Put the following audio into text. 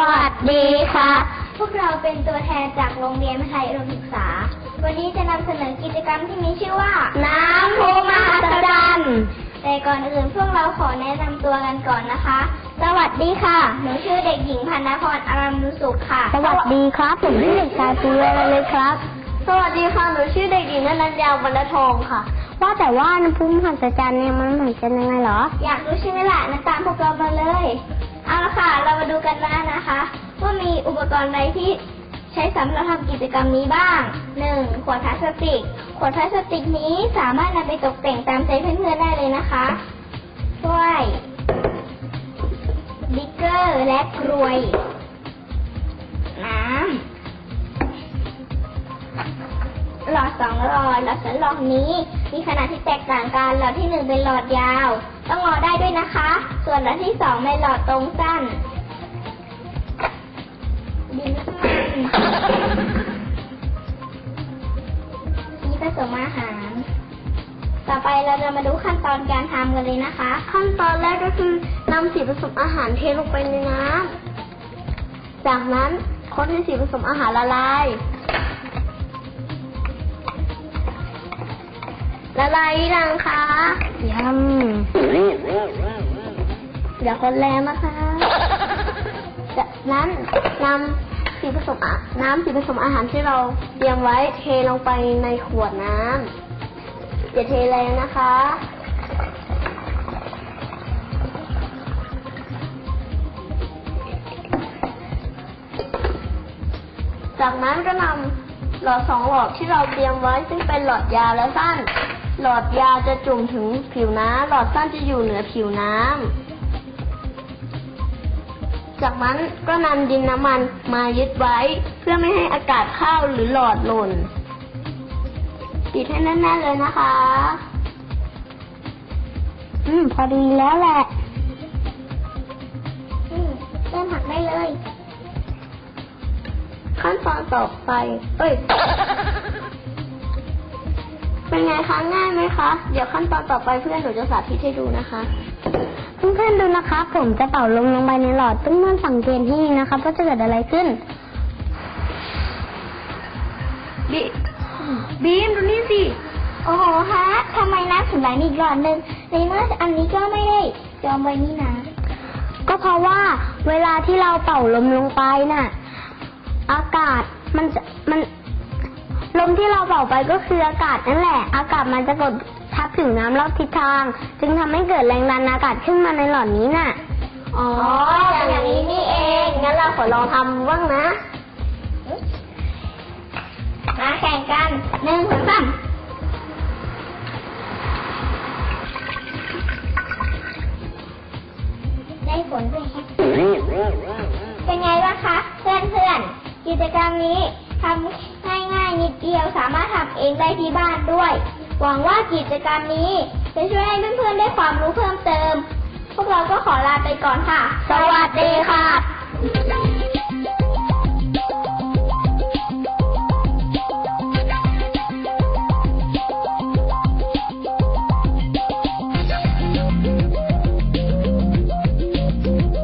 วัสดีค่ะ พวกเราเป็นตัวแทนจากโรงเรียนมัธยมศึกษา วันนี้จะนำเสนอกิจกรรมที่มีชื่อว่า น้ำพุมหัศจรรย์แต่ก่อนอื่นพวกเราขอแนะนำตัวกันก่อนนะคะ สวัสดีค่ะ หนูชื่อเด็กหญิงพันนพรอารัมดุสุขค่ะ สวัสดีครับ ผมชื่อเด็กชายปุเรศเลยครับ สวัสดีค่ะ หนูชื่อเด็กหญิงนันยาวบรรทองค่ะ ว่าแต่ว่าน้ำพุมหัศจรรย์เนี่ยมันเหมือนกันยังไงเหรอ อยากรู้ใช่ไหมล่ะนั้นตามพวกเรามาเลย เอาละค่ะ เรามาดูกันแล้วนะคะ ว่ามีอุปกรณ์ใดที่ใช้สำหรับทำกิจกรรมนี้บ้าง 1. ขวดพลาสติก ขวดพลาสติกนี้สามารถนำไปตกแต่งตามใจเพื่อนๆได้เลยนะคะถ้วยบิ๊กเกอร์และกรวยน้ำหลอดสองหลอดหลอดสองหลอดนี้ มีขนาดที่แตกต่างกัน หลอดที่หนึ่งเป็นหลอดยาว ต้องงอได้ด้วยนะคะ ส่วนหลอดที่สองเป็นหลอดตรงสั้นดินน้ำมันนี่ผสมอาหาร ต่อไปเราจะมาดูขั้นตอนการทำกันเลยนะคะ ขั้นตอนแรกก็คือนำสีผสมอาหารเทลงไปในน้ำจากนั้นคนให้สีผสมอาหารละลาย ละลายหรือยังคะยังอย่าคนแรงนะคะจากนั้นนำสีผสมอะน้ำสีผสมอาหารที่เราเตรียมไว้เทลงไปในขวดน้ำอย่าเทแรงนะคะจากนั้นก็นำหลอดสองหลอดที่เราเตรียมไว้ซึ่งเป็นหลอดยาวและสั้น หลอดยาวจะจุ่มถึงผิวน้ำหลอดสั้นจะอยู่เหนือผิวน้ำ จากนั้นก็นำดินน้ำมันมายึดไว้เพื่อไม่ให้อากาศเข้าหรือหลอดหล่น ปิดให้แน่นๆเลยนะคะ อืม พอดีแล้วแหละ อืมเริ่มหักได้เลย ขั้นตอนต่อไป เอ้ย เป็นไงคะง่ายไหมคะ เดี๋ยวขั้นตอนต่อไปเพื่อนหนูจะสาธิตให้ดูนะคะเพื่อนๆดูนะคะ ผมจะเป่าลมลงไปในหลอดเพื่อนๆสังเกตให้ดีนะคะว่าจะเกิดอะไรขึ้นบีบีมดูนี่สิโอ้โหฮะทำไมน้ำถึงไหลมีอีกหลอดหนึ่งในเมื่ออันนี้ก็ไม่ได้จองไว้นี่นะก็เพราะว่าเวลาที่เราเป่าลมลงไปน่ะ อากาศมันจะมันล มที่เราเป่าไปก็คืออากาศนั่นแหละ อากาศมันจะกดทับผิวน้ำรอบทิศทาง จึงทำให้เกิดแรงดันอากาศขึ้นมาในหลอดนี้น่ะ อ๋อ อย่างนี้นี่เอง งั้นเราขอลองทำบ้างนะ มาแข่งกันหนึ่งสองสามได้ผลด้วยเป็นไงบ้างคะ เพื่อนเพื่อนๆกิจกรรมนี้ ทำง่ายๆนิดเดียวสามารถทำเองได้ที่บ้านด้วย หวังว่ากิจกรรมนี้จะช่วยให้เพื่อนๆได้ความรู้เพิ่มเติม พวกเราก็ขอลาไปก่อนค่ะ สวัสดีค่ะ